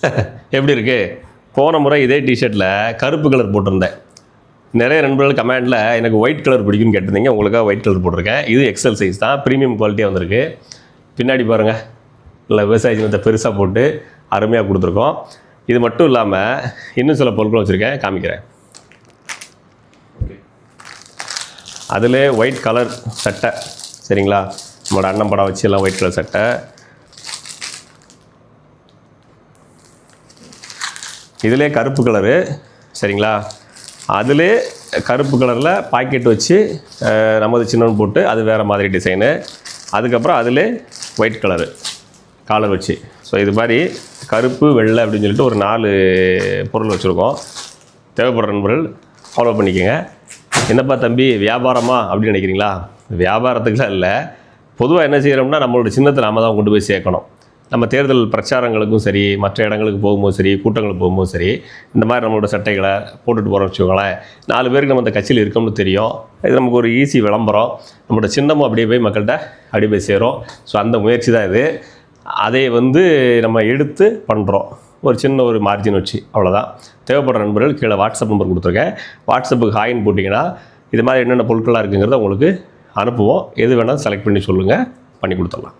எப்படி இருக்கு? போன முறை இதே டிஷர்ட்டில் கருப்பு கலர் போட்டிருந்தேன். நிறைய நண்பர்கள் கமெண்டில் எனக்கு ஒயிட் கலர் பிடிக்கும்னு கேட்டிருந்தீங்க. உங்களுக்காக ஒயிட் கலர் போட்டிருக்கேன். இது எக்ஸல் சைஸ் தான். ப்ரீமியம் குவாலிட்டியாக வந்திருக்கு. பின்னாடி பாருங்கள் இல்லை விவசாய சின்னத்தை பெருசாக போட்டு அருமையாக கொடுத்துருக்கோம். இது மட்டும் இல்லாமல் இன்னும் சில பொருட்கள் வச்சுருக்கேன். காமிக்கிறேன். அதில் ஒயிட் கலர் சட்டை. சரிங்களா? நம்மளோட அண்ணன் படம் வச்சு எல்லாம் ஒயிட் கலர் சட்டை. இதிலே கருப்பு கலரு சரிங்களா? அதிலே கருப்பு கலரில் பாக்கெட் வச்சு நமது சின்னன்னு போட்டு அது வேறு மாதிரி டிசைனு அதுக்கப்புறம் அதிலே ஒயிட் கலரு காலர் வச்சு. ஸோ இது மாதிரி கருப்பு வெள்ளை அப்படின்னு சொல்லிட்டு ஒரு நாலு பொருள் வச்சுருக்கோம். தேவைப்படுற நண்பர்கள் ஃபாலோ பண்ணிக்கோங்க. என்னப்பா தம்பி வியாபாரமா அப்படின்னு நினைக்கிறீங்களா? வியாபாரத்துக்குலாம் இல்லை. பொதுவாக என்ன செய்கிறோம்னா நம்மளோட சின்னத்தை நாம தான் கொண்டு போய் சேர்க்கணும். நம்ம தேர்தல் பிரச்சாரங்களுக்கும் சரி மற்ற இடங்களுக்கு போகும்போது சரி கூட்டங்களுக்கு போகும்போது சரி இந்த மாதிரி நம்மளோட சட்டைகளை போட்டுட்டு போகிறோம் வச்சுக்கோங்களேன். நாலு பேருக்கு நம்ம இந்த கட்சியில் இருக்கோம்னு தெரியும். இது நமக்கு ஒரு ஈஸி விளம்பரம். நம்மளோட சின்னமும் அப்படியே போய் மக்கள்கிட்ட அப்படியே போய் சேரும். ஸோ அந்த முயற்சி தான் இது. அதை வந்து நம்ம எடுத்து பண்ணுறோம் ஒரு சின்ன ஒரு மார்ஜின் வச்சு. அவ்வளோதான் தேவைப்படுற நண்பர்கள் கீழே வாட்ஸ்அப் நம்பர் கொடுத்துருக்கேன். வாட்ஸ்அப்புக்கு ஹாயின் போட்டிங்கன்னா இது மாதிரி என்னென்ன பொருட்களாக இருக்குங்கிறத உங்களுக்கு அனுப்புவோம். எது வேணாலும் செலக்ட் பண்ணி சொல்லுங்கள் பண்ணி கொடுத்துடலாம்.